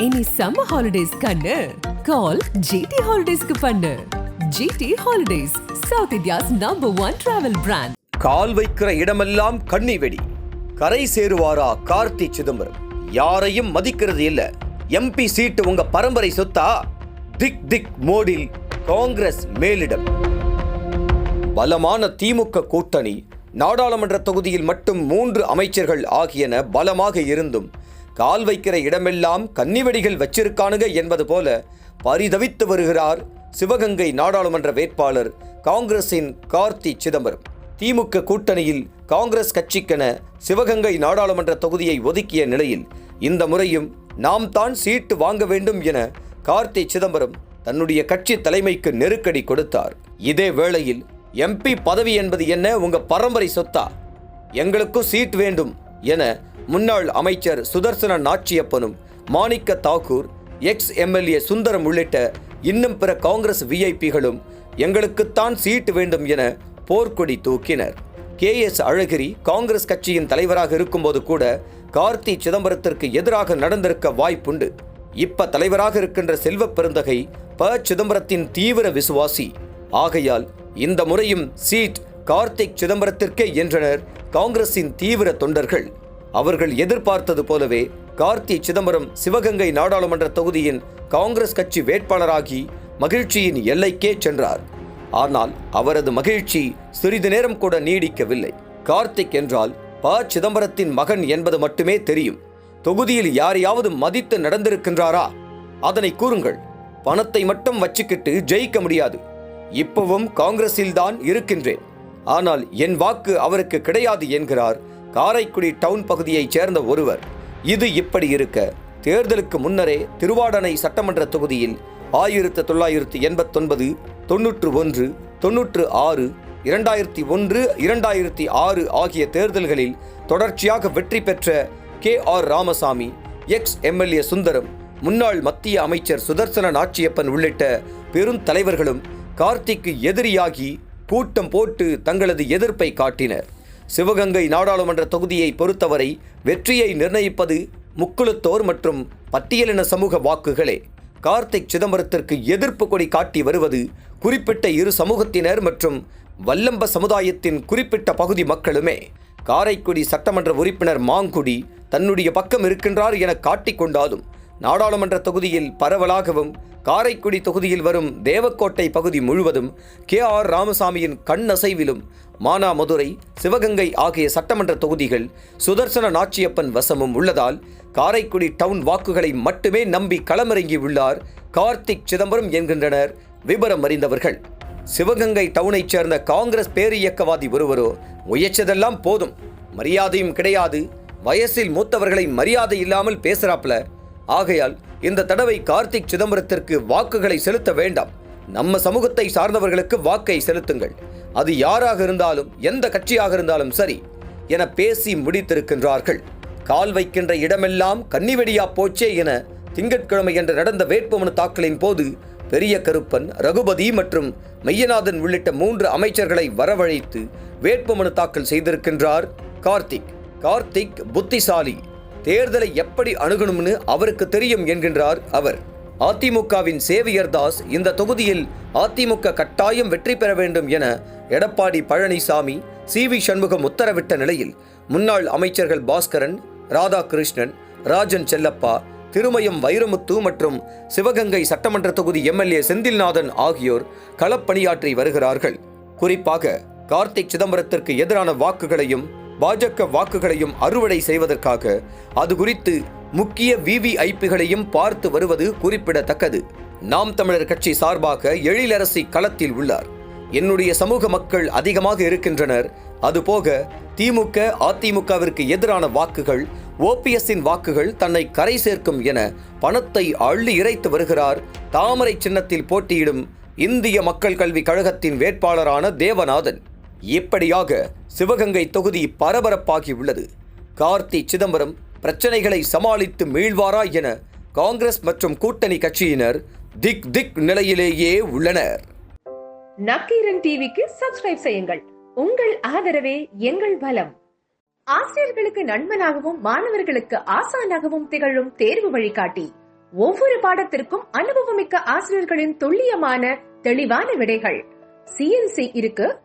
இனி summer holidays கண்ணு. கால் GT ஹாலிடேஸ்க்கு பண்ணு. GT holidays South India's number one travel brand call வைக்கிற இடமெல்லாம் கண்ணி வெடி. கரை சேருவாரா கார்த்தி சிதம்பரம்? யாரையும் மதிக்கிறது இல்ல. எம்பி சீட்டு உங்க பரம்பரை சொத்தா? திக் திக் மோடில் காங்கிரஸ் மேலிடம். பலமான திமுக கூட்டணி. நாடாளுமன்ற தொகுதியில் மட்டும் மூன்று அமைச்சர்கள் ஆகியன பலமாக இருந்தும் கால் வைக்கிற இடமெல்லாம் கன்னிவெடிகள் வச்சிருக்கானுங்க என்பது போல பரிதவித்து வருகிறார் சிவகங்கை நாடாளுமன்ற வேட்பாளர் காங்கிரசின் கார்த்தி சிதம்பரம். திமுக கூட்டணியில் காங்கிரஸ் கட்சிக்கென சிவகங்கை நாடாளுமன்ற தொகுதியை ஒதுக்கிய நிலையில் இந்த முறையும் நாம் தான் சீட்டு வாங்க வேண்டும் என கார்த்தி சிதம்பரம் தன்னுடைய கட்சி தலைமைக்கு நெருக்கடி கொடுத்தார். இதே வேளையில் எம்பி பதவி என்பது என்ன உங்க பரம்பரை சொத்தா? எங்களுக்கும் சீட் வேண்டும் என முன்னாள் அமைச்சர் சுதர்சன நாச்சியப்பனும் மாணிக்க தாக்கூர் எக்ஸ் எம்எல்ஏ சுந்தரம் உள்ளிட்ட இன்னும் பிற காங்கிரஸ் விஐபிகளும் எங்களுக்குத்தான் சீட்டு வேண்டும் என போர்க்கொடி தூக்கினர். கே. எஸ். அழகிரி காங்கிரஸ் கட்சியின் தலைவராக இருக்கும்போது கூட கார்த்தி சிதம்பரத்திற்கு எதிராக நடந்திருக்க வாய்ப்புண்டு. இப்ப தலைவராக இருக்கின்ற செல்வ பெருந்தகை ப. சிதம்பரத்தின் தீவிர விசுவாசி. ஆகையால் இந்த முறையும் சீட் கார்த்திக் சிதம்பரத்திற்கே என்றனர் காங்கிரசின் தீவிர தொண்டர்கள். அவர்கள் எதிர்பார்த்தது போலவே கார்த்தி சிதம்பரம் சிவகங்கை நாடாளுமன்ற தொகுதியின் காங்கிரஸ் கட்சி வேட்பாளராகி மகிழ்ச்சியின் எல்லைக்கே சென்றார். ஆனால் அவரது மகிழ்ச்சி சிறிது நேரம் கூட நீடிக்கவில்லை. கார்த்திக் என்றால் ப. சிதம்பரத்தின் மகன் என்பது மட்டுமே தெரியும். தொகுதியில் யாரையாவது மதித்து நடந்திருக்கின்றாரா? அதனை கூறுங்கள். பணத்தை மட்டும் வச்சுக்கிட்டு ஜெயிக்க முடியாது. இப்பவும் காங்கிரஸில்தான் இருக்கின்றேன். ஆனால் என் வாக்கு அவருக்கு கிடையாது என்கிறார் காரைக்குடி டவுன் பகுதியைச் சேர்ந்த ஒருவர் இது இப்படி இருக்க. தேர்தலுக்கு முன்னரே திருவாடனை சட்டமன்ற தொகுதியில் ஆயிரத்து தொள்ளாயிரத்து எண்பத்தொன்பது தொன்னூற்று ஒன்று தொன்னூற்று ஆறு இரண்டாயிரத்தி ஒன்று இரண்டாயிரத்தி ஆறு ஆகிய தேர்தல்களில் தொடர்ச்சியாக வெற்றி பெற்ற K. R. Ramasamy ex. MLA Sundaram முன்னாள் மத்திய அமைச்சர் சுதர்சன நாச்சியப்பன் உள்ளிட்ட பெருந்தலைவர்களும் கார்த்திக்கு எதிரியாகி கூட்டம் போட்டு தங்களது எதிர்ப்பை காட்டினர். சிவகங்கை நாடாளுமன்ற தொகுதியை பொறுத்தவரை வெற்றியை நிர்ணயிப்பது முக்குளத்தோர் மற்றும் பட்டியலின சமூக வாக்குகளே. கார்த்திக் சிதம்பரத்திற்கு எதிர்ப்பு கொடி காட்டி வருவது குறிப்பிட்ட இரு சமூகத்தினர் மற்றும் வல்லம்ப சமுதாயத்தின் குறிப்பிட்ட பகுதி மக்களுமே. காரைக்குடி சட்டமன்ற உறுப்பினர் மாங்குடி தன்னுடைய பக்கம் இருக்கின்றார் என காட்டிக்கொண்டாலும் நாடாளுமன்ற தொகுதியில் பரவலாகவும் காரைக்குடி தொகுதியில் வரும் தேவக்கோட்டை பகுதி முழுவதும் கே ஆர் ராமசாமியின் கண்ணசைவிலும் மானாமதுரை சிவகங்கை ஆகிய சட்டமன்ற தொகுதிகள் சுதர்சன நாச்சியப்பன் வசமும் உள்ளதால் காரைக்குடி டவுன் வாக்குகளை மட்டுமே நம்பி களமிறங்கி உள்ளார் கார்த்திக் சிதம்பரம் என்கின்றனர். விபரம் அறிந்தவர்கள். சிவகங்கை டவுனைச் சேர்ந்த காங்கிரஸ் பேரியக்கவாதி ஒருவரோ முயற்சதெல்லாம் போதும். மரியாதையும் கிடையாது. வயசில் மூத்தவர்களை மரியாதை இல்லாமல் பேசுறாப்ல. ஆகையால் இந்த தடவை கார்த்திக் சிதம்பரத்திற்கு வாக்குகளை செலுத்த வேண்டாம். நம்ம சமூகத்தை சார்ந்தவர்களுக்கு வாக்கை செலுத்துங்கள். அது யாராக இருந்தாலும் எந்த கட்சியாக இருந்தாலும் சரி என பேசி முடித்திருக்கின்றார்கள். கால் வைக்கின்ற இடமெல்லாம் கன்னிவெடியா போச்சே என திங்கட்கிழமை என்று நடந்த வேட்புமனு தாக்கலின் போது பெரிய கருப்பன் ரகுபதி மற்றும் மெய்யநாதன் உள்ளிட்ட மூன்று அமைச்சர்களை வரவழைத்து வேட்புமனு தாக்கல் செய்திருக்கின்றார் கார்த்திக். கார்த்திக் புத்திசாலி. தேர்தலை எப்படி அணுகணும்னு அவருக்கு தெரியும் என்கின்றார் அவர். அதிமுகவின் சேவியர் தாஸ் இந்த தொகுதியில் அதிமுக கட்டாயம் வெற்றி பெற வேண்டும் என எடப்பாடி பழனிசாமி சி வி சண்முகம் உத்தரவிட்ட நிலையில் முன்னாள் அமைச்சர்கள் பாஸ்கரன் ராதாகிருஷ்ணன் ராஜன் செல்லப்பா திருமயம் வைரமுத்து மற்றும் சிவகங்கை சட்டமன்ற தொகுதி எம்எல்ஏ செந்தில்நாதன் ஆகியோர் களப்பணியாற்றி வருகிறார்கள். குறிப்பாக கார்த்திக் சிதம்பரத்திற்கு எதிரான வாக்குகளையும் பாஜக வாக்குகளையும் அறுவடை செய்வதற்காக அது குறித்து முக்கிய விவிஐபிகளையும் பார்த்து வருவது குறிப்பிடத்தக்கது. நாம் தமிழர் கட்சி சார்பாக எழிலரசி களத்தில் உள்ளார். என்னுடைய சமூக மக்கள் அதிகமாக இருக்கின்றனர். அதுபோக திமுக அதிமுகவிற்கு எதிரான வாக்குகள் ஓபிஎஸ்ஸின் வாக்குகள் தன்னை கரை சேர்க்கும் என பணத்தை அள்ளி இறைத்து வருகிறார் தாமரை சின்னத்தில் போட்டியிடும் இந்திய மக்கள் கல்வி கழகத்தின் வேட்பாளரான தேவநாதன். இப்படியாக சிவகங்கை தொகுதி பரபரப்பாகி உள்ளது கார்த்தி சிதம்பரம் பிரச்சனைகளை சமாளித்து மீள்வாரா என காங்கிரஸ் மற்றும் கூட்டணி கட்சியினர் திக் திக் நிலையிலேயே உள்ளனர். நக்கீரன் டிவிக்கு சப்ஸ்கிரைப் செய்யுங்கள். உங்கள் ஆதரவே எங்கள் பலம். ஆசிரியர்களுக்கு நண்பனாகவும் மாணவர்களுக்கு ஆசானாகவும் திகழும் தேர்வு வழிகாட்டி. ஒவ்வொரு பாடத்திற்கும் அனுபவமிக்க ஆசிரியர்களின் துல்லியமான தெளிவான விடைகள். சிஎன்சி இருக்கு